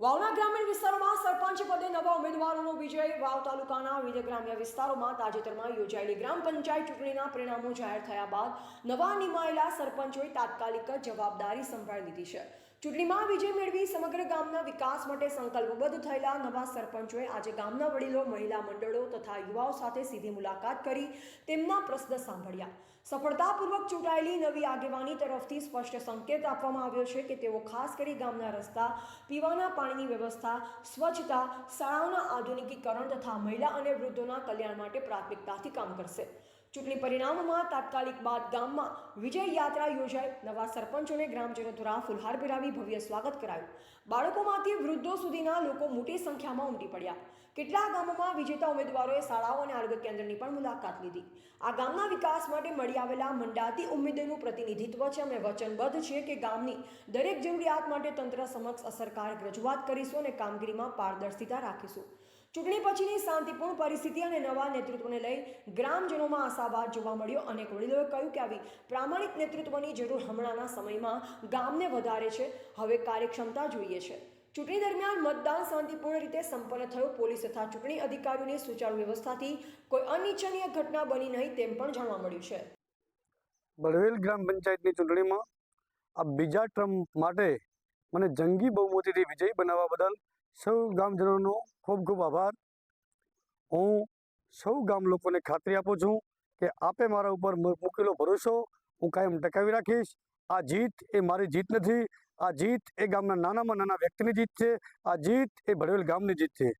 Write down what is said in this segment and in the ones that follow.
વાવના ગ્રામીણ વિસ્તારોમાં સરપંચ પદે નવા ઉમેદવારોનો વિજય, વાવ તાલુકાના વિવિધ ગ્રામ્ય વિસ્તારોમાં તાજેતરમાં યોજાયેલી ગ્રામ પંચાયત ચૂંટણીના પરિણામો જાહેર થયા બાદ નવા નિમાયેલા સરપંચોએ તાત્કાલિક જવાબદારી સંભાળી લીધી છે. ચૂંટણીમાં વિજય મેળવી સમગ્ર ગામના વિકાસ માટે સંકલ્પબદ્ધ થયેલા નવા સરપંચોએ આજે ગામના વડીલો, મહિલા મંડળો તથા યુવાઓ સાથે સીધી મુલાકાત કરી તેમના પ્રશ્ન સાંભળ્યા. સફળતાપૂર્વક ચૂંટાયેલી નવી આગેવાની તરફથી સ્પષ્ટ સંકેત આપવામાં આવ્યો છે કે તેઓ ખાસ કરી ગામના રસ્તા, પીવાના પાણીની વ્યવસ્થા, સ્વચ્છતા, શાળાઓના આધુનિકીકરણ તથા મહિલા અને વૃદ્ધોના કલ્યાણ માટે પ્રાથમિકતાથી કામ કરશે. ચૂંટણી પરિણામોમાં તાત્કાલિક બાદ ગામમાં વિજય યાત્રા યોજાઈ. નવા સરપંચોને ગ્રામજનો દ્વારા ફુલહાર પહેરાવી ભવ્ય સ્વાગત કરાયું. બાળકોમાંથી વૃદ્ધો સુધીના લોકો મોટી સંખ્યામાં ઉમટી પડ્યા. કેટલાક ગામોમાં વિજેતા ઉમેદવારોએ શાળાઓ અને આરોગ્ય કેન્દ્રની પણ મુલાકાત લીધી. આ ગામના વિકાસ માટે મળી આવેલા મંડાતી ઉમેદોનું પ્રતિનિધિત્વ છે અમે વચનબદ્ધ છીએ કે ગામની દરેક જરૂરિયાત માટે તંત્ર સમક્ષ અસરકારક રજૂઆત કરીશું અને કામગીરીમાં પારદર્શિતા રાખીશું. ચૂંટણી પછીની શાંતિપૂર્ણ પરિસ્થિતિ અને નવા નેતૃત્વને લઈ ગ્રામજનોમાં આશાવાદ જોવા મળ્યો અને વડીલોએ કહ્યું કે આવી પ્રામાણિક નેતૃત્વની જરૂર હમણાંના સમયમાં ગામને વધારે છે. હવે કાર્યક્ષમતા જોઈએ છે. ચૂંટણી દરમિયાન મતદાન શાંતિપૂર્ણ રીતે સંપન્ન થયું. પોલીસ તથા ચૂંટણી અધિકારીઓની સુચારુ વ્યવસ્થાથી કોઈ અનિચ્છનીય ઘટના બની નહીં તેમ પણ જાણવા મળ્યું છે. બળવેલ ગ્રામ પંચાયતની ચૂંટણીમાં આ બીજા ટર્મ માટે મને જંગી બહુમતીથી વિજયી બનાવવા બદલ સૌ ગામજનોનો ખૂબ ખૂબ આભાર. હું સૌ ગામ લોકોને ખાતરી આપું છું કે આપે મારા ઉપર મૂકેલો ભરોસો હું કાયમ ટકાવી રાખીશ. આ જીત એ મારી જીત નથી. આ જીત એ ગામના નાનામાં નાના વ્યક્તિની જીત છે. આ જીત એ ભળેલ ગામની જીત છે.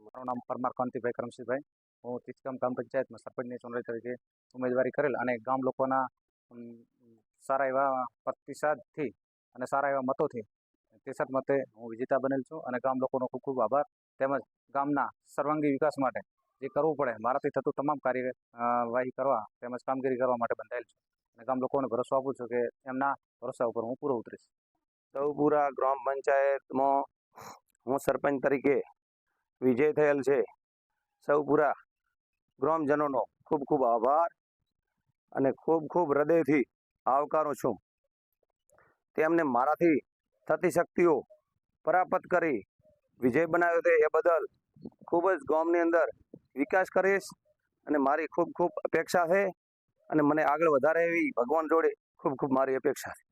મારું નામ પરમાર કાંતિભાઈ કરમસિંહભાઈ. હું તિચકામ ગ્રામ પંચાયતમાં સરપંચની ચૂંટણી તરીકે ઉમેદવારી કરેલ અને ગામ લોકોના સારા એવા પ્રતિસાદથી અને સારા એવા મતોથી તેસઠ મતે હું વિજેતા બનેલ છું અને ગામ લોકોનો ખૂબ ખૂબ આભાર. તેમજ ગામના સર્વાંગી વિકાસ માટે જે કરવું પડે, મારાથી થતું તમામ કાર્ય વાહી કરવા તેમજ કામગીરી કરવા માટે બંધાયેલ છું. અને ગામ લોકોને ભરોસો આપું છું કે એમના ભરોસા ઉપર હું પૂરો ઉતરીશ. સૌપુરા ગ્રામ પંચાયતમાં હું સરપંચ તરીકે વિજય થયેલ છે. સૌપુરા ગ્રામજનોનો ખૂબ ખૂબ આભાર અને ખૂબ ખૂબ હૃદયથી આવકારું છું. તેમને મારાથી થતી શક્તિઓ પરાપત કરી વિજય બનાવ્યો છે એ બદલ ખૂબ જ ગામની અંદર વિકાસ કરીશ અને મારી ખૂબ ખૂબ અપેક્ષા છે અને મને આગળ વધારે એવી ભગવાન જોડે ખૂબ ખૂબ મારી અપેક્ષા છે.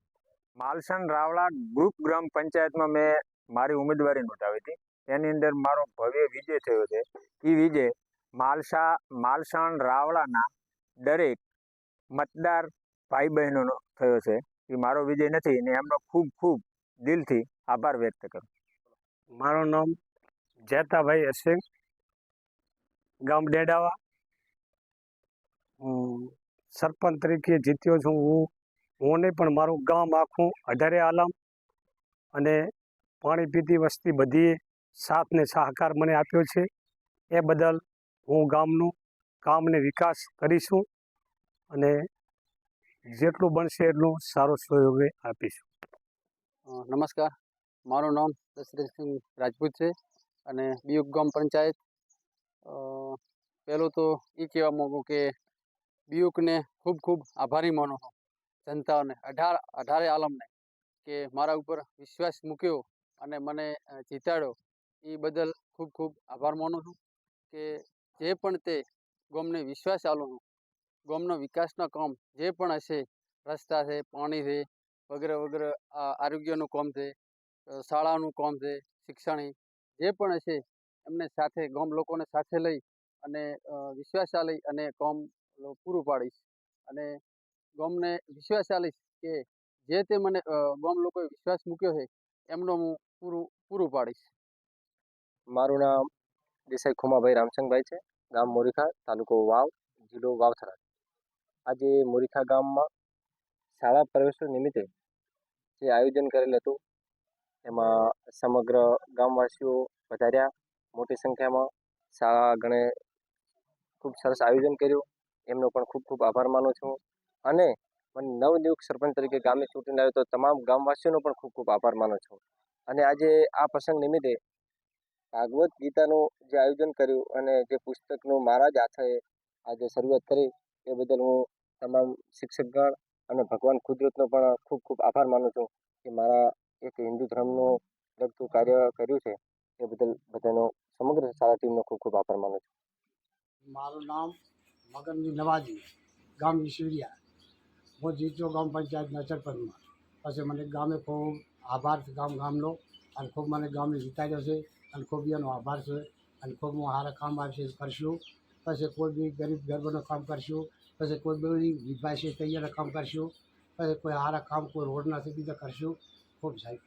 માલસણ રાવળા ગ્રુપ ગ્રામ પંચાયતમાં મેં મારી ઉમેદવારી નોંધાવી હતી. એની અંદર મારો ભવ્ય વિજય થયો છે. એ વિજય માલસા, માલસણ રાવળાના દરેક મતદાર ભાઈ બહેનોનો થયો છે. એ મારો વિજય નથી અને એમનો ખૂબ ખૂબ દિલથી આભાર વ્યક્ત કરું. મારું નામ જેતાભાઈ હશે ગામ ડેડાવા. હું સરપંચ તરીકે જીત્યો છું. હું હું પણ મારું ગામ આખું અઢારે આલમ અને પાણી પીતી વસ્તી બધીએ સાથ ને સહકાર મને આપ્યો છે. એ બદલ હું ગામનું કામને વિકાસ કરીશું અને જેટલું બનશે એટલું સારો સહયોગ આપીશું. નમસ્કાર. મારું નામ દશરથસિંહ રાજપૂત છે અને બીયુક ગામ પંચાયત. પહેલું તો એ કહેવા માગું કે બીયુકને ખૂબ ખૂબ આભારી માનો છું જનતાને, અઢાર, અઢારે આલમને કે મારા ઉપર વિશ્વાસ મૂક્યો અને મને જીતાડ્યો. એ બદલ ખૂબ ખૂબ આભાર માનું છું કે જે પણ તે ગોમને વિશ્વાસ આલું ગામનો વિકાસના કામ જે પણ હશે, રસ્તા છે, પાણી છે વગેરે વગેરે આરોગ્યનું કામ છે શાળાનું કામ છે શિક્ષણ જે પણ હશે એમને સાથે ગામ લોકોને સાથે લઈ અને અ, વિશ્વાસ અને કામ પૂરું પાડીશ. અને ગામને વિશ્વાસ આલીશ કે જે તે મને ગામ લોકોએ વિશ્વાસ મૂક્યો છે એમનો હું પૂરું પૂરું પાડીશ. મારું નામ દેસાઈ ખુમાભાઈ રામસંગભાઈ છે ગામ મોરીખા તાલુકો વાવ જિલ્લો વાવથરા. આજે મોરીખા ગામમાં શાળા પ્રવેશ નિમિત્તે જે આયોજન કરેલ હતું, એમાં સમગ્ર ગામવાસીઓ વધાર્યા. મોટી સંખ્યામાં શાળા ગણે ખૂબ સરસ આયોજન કર્યું. એમનો પણ ખૂબ ખૂબ આભાર માનું છું. અને મને નવનિયુક્ત સરપંચ તરીકે ગામે ચૂંટણી આવ્યો તો તમામ ગામવાસીઓનો પણ ખૂબ ખૂબ આભાર માનું છું. અને આજે આ પ્રસંગ નિમિત્તે ભાગવત ગીતાનું જે આયોજન કર્યું અને જે પુસ્તકનું મારા જ હાથે આજે શરૂઆત કરી, એ બદલ હું તમામ શિક્ષકગણ અને ભગવાન કુદરતનો પણ ખૂબ ખૂબ આભાર માનું છું કે મારા એક હિન્દુ ધર્મનું લગતું કાર્ય કર્યું છે એ બદલ બધાનો સમગ્ર શાળા ટીમનો ખૂબ ખૂબ આભાર માનું છું. મારું નામ મગનજી નવાજી, ગામ ઈશ્વરિયા હું જીતો ગામ પંચાયતના સરપંચમાં. પછી મને ગામે ખૂબ આભાર છે ગામ ગામનો અને ખૂબ મને ગામને જીતાડ્યો છે અને ખૂબ એનો આભાર છે અને ખૂબ હું સારા કામ આવશે કરશું. પછી કોઈ બી ગરીબ ગરબાનું કામ કરશું, પછી કોઈ બી વિભાગ છે તૈયારના કામ કરશું, પછી કોઈ સારા કામ કોઈ રોડના બીજા કરશું, ખૂબ સાહેબ